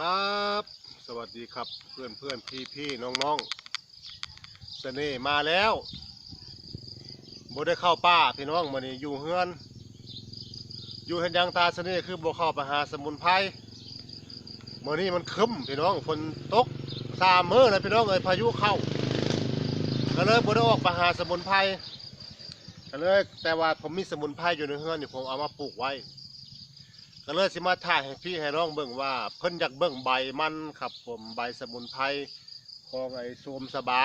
ครับ สวัสดีครับเพื่อนเพื่อนพี่พี่น้องน้องๆเสน่ห์มาแล้วโบได้เข้าป่าพี่น้องมื้อนี้อยู่เฮือน อยู่เห็นยังตาเสน่ห์คือโบเข้าไปหาสมุนไพรมื้อนี้มันคึมพี่น้องฝนตกสามมื้อแล้วพี่น้องเอ้ยพายุเข้าก็เลยบ่ได้ออกไปหาสมุนไพรก็เลยแต่ว่าผมมีสมุนไพรอยู่ในเฮือนนี่ผมเอามาปลูกไว้ ก็เลยสิมาถ่ายให้พี่ให้น้องเบิ่งว่า เพิ่นอยากเบิ่งใบมันครับผมใบสมุนไพรของไอ้โสมสบา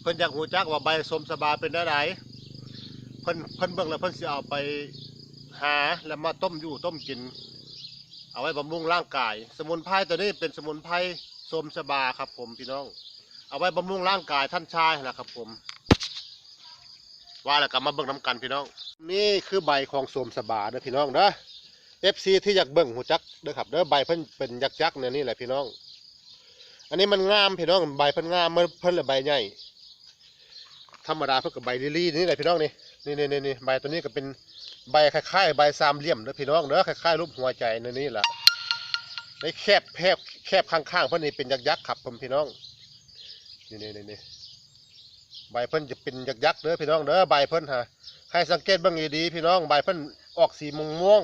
เพิ่นอยากหูจักว่าใบโสมสบาเป็นได้ไดเพิ่นเพิ่นเบิ่งแล้วเพิ่นสิเอาไปหาแล้วมาต้มอยู่ต้มกิน เอาไว้บำรุงร่างกาย สมุนไพรตัวนี้เป็นสมุนไพรโสมสบาครับผมพี่น้อง เอาไว้บำรุงร่างกายท่านชายนะครับผม ว่าแล้วก็มาเบิ่งน้ำกันพี่น้อง นี่คือใบของโสมสบาเด้อพี่น้องเด้อ FC ที่อยากเบิ่งหูจักเด้อครับเด้อใบเพิ่นเป็นยักษ์ยักษ์เนี่ยนี่แหละพี่น้อง อันนี้มันงามพี่น้องใบเพิ่นงามมันเพิ่นละใบใหญ่ธรรมดาเพิ่นก็ใบลิลี่นี่แหละพี่น้องนี่นี่นี่นี่ใบตัวนี้ก็เป็นใบคล้ายๆใบสามเหลี่ยมเด้อพี่น้องเด้อคล้ายๆรูปหัวใจในนี่แหละในแคบแคบแคบข้างๆเพิ่นนี่เป็นยักษ์ยักษ์ครับผมพี่น้องนี่นี่นี่นี่ ใบเพิ่นจะเป็นยักษ์ยักเด้อพี่น้องเด้อใบเพิ่นฮะให้สังเกตบ้างดีๆพี่น้องใบเพิ่นออกสีม่วงม่วง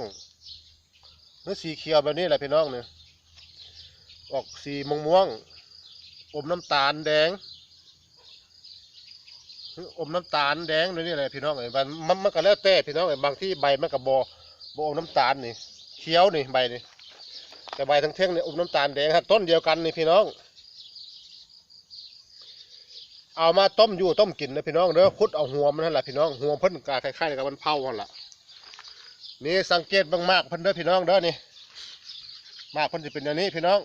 หรือสีเขียวแบบนี้แหละพี่น้องเนี่ยออกสีม่วงม่วงอมน้ำตาลแดงอมน้ำตาลแดงแบบนี้แหละพี่น้องเอ้ยมันมันก็แล้วแต่พี่น้องเอ้ยบางที่ใบมันก็บอบอมน้ำตาลนี่เขียวนี่ใบนี่แต่ใบทั้งเท่งเนี่ยอมน้ำตาลแดงครับต้นเดียวกันนี่พี่น้อง เอามาต้มอยู่ต้มกินนะพี่น้องเด้อคุดเอาหัวมันนั่นแหละพี่น้องหัวเพิ่นกาคล้ายๆกับมันเผาหันล่ะนี่สังเกตบางมากเพิ่นเด้อพี่น้องเด้อนี่มากเพิ่นจะเป็นอย่างนี้พี่น้อง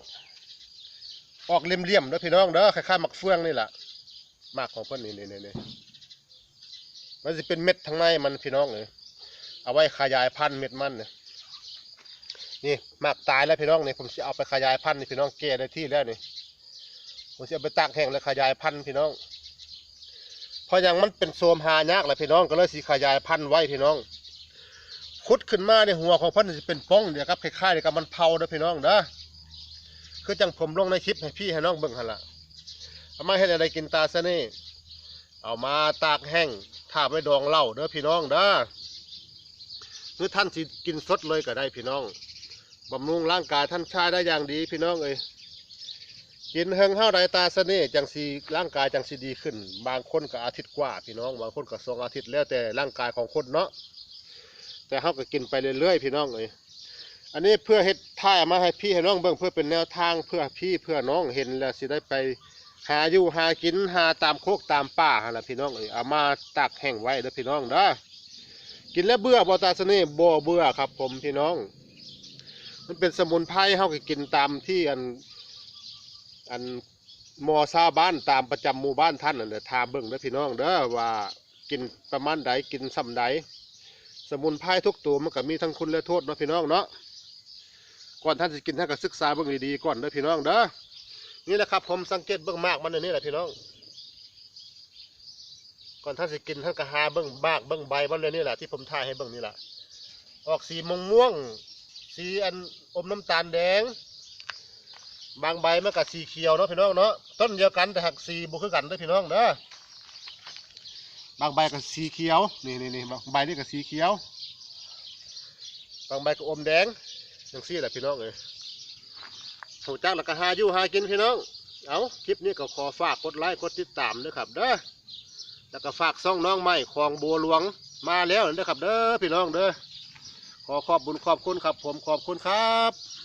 ออกเลี่ยมๆเด้อพี่น้องเด้อคล้ายๆหมักเฟืองนี่แหละมากของเพิ่นนี่นี่นี่มันจะเป็นเม็ดทางในมันพี่น้องเลยเอาไว้ขยายพันธุ์เม็ดมันเนี่ยนี่มากตายแล้วพี่น้องนี่ผมจะเอาไปขยายพันธุ์นี่พี่น้องแก่ได้ที่แล้วนี่ผมจะเอาไปตากแห้งแล้วขยายพันธุ์พี่น้อง เพราะอย่างมันเป็นโซมหายากแหละพี่น้องก็เลยสีขยายพันธุ์ไว้พี่น้องขุดขึ้นมาในหัวของเพันจะเป็นป้องเดี๋ยวครับคล้ายๆเดี๋ยวกับมันเผาเด้อพี่น้องเด้อคือจังผมลงในคลิปให้พี่ให้น้องเบิ่งหันละเอามาให้อะไรกินตาซะนี่เอามาตากแห้งถ้าไว้ดองเหล้าเด้อพี่น้องเด้อหรือท่านสิกินสดเลยก็ได้พี่น้องบำรุงร่างกายท่านชายได้อย่างดีพี่น้องเอ้ย กินเฮงเฮาใดตาเสน่ห์จังสีร่างกายจังสีดีขึ้น บางคนก็อาทิตย์กว่าพี่น้อง บางคนก็สองอาทิตย์แล้วแต่ร่างกายของคนเนาะแต่เฮาก็กินไปเรื่อยๆพี่น้องเอ้ยอันนี้เพื่อเฮ็ดท่ายมาให้พี่ให้น้องเบิ่งเพื่อเป็นแนวทางเพื่อพี่เพื่อน้องเห็นแล้วสิได้ไปหาอยู่หากินหาตามโคกตามป่าหั่นล่ะพี่น้องเอ้ยเอามาตากแห้งไว้เด้อพี่น้องเด้อกินแล้วเบื่อบ่ตาเสน่ห์บ่เบื่อครับ ผมพี่น้อง มันเป็นสมุนไพรเฮาก็กินตามที่อัน อันมอซาบ้านตามประจำหมู่บ้านท่านนั่นแหละทาเบิ่งเด้อพี่น้องเด้อว่ากินประมาณใดกินซ้ำใดสมุนไพรทุกตัวมันก็มีทั้งคุณและโทษเนาะพี่น้องเนาะก่อนท่านจะกินท่านก็ศึกษาเบิ่งดีๆก่อนเด้อพี่น้องเด้อนี่แหละครับ ผมสังเกตเบิ่งมากมันอันนี่แหละพี่น้อง ก่อนท่านจะกินท่านก็หาเบิ่งมากเบิ่งใบมันเลยนี่แหละที่ผมถ่ายให้เบิ่งนี่แหละออกสีม่วงม่วงสีอันอมน้ำตาลแดง บางใบมันก็สีเขียวเนาะพี่น้องเนาะต้นเดียวกันแต่หักสีบุคือกันเด้อพี่น้องเด้อบางใบก็สีเขียวนี่นี่นี่บางใบนี่ก็สีเขียว บางใบก็อมแดงจังซี่แหละพี่น้องเอ้ยหูจักแล้วก็หาอยู่หากินพี่น้อง เอาคลิปนี้ก็ขอฝากกดไลค์กดติดตามด้วยครับเด้อแล้วก็ฝากซ่องน้องใหม่คลองบัวหลวงมาแล้วเด้อครับ เด้อพี่น้องเด้อขอขอบบุญขอบคุณครับ ผมขอบคุณครับ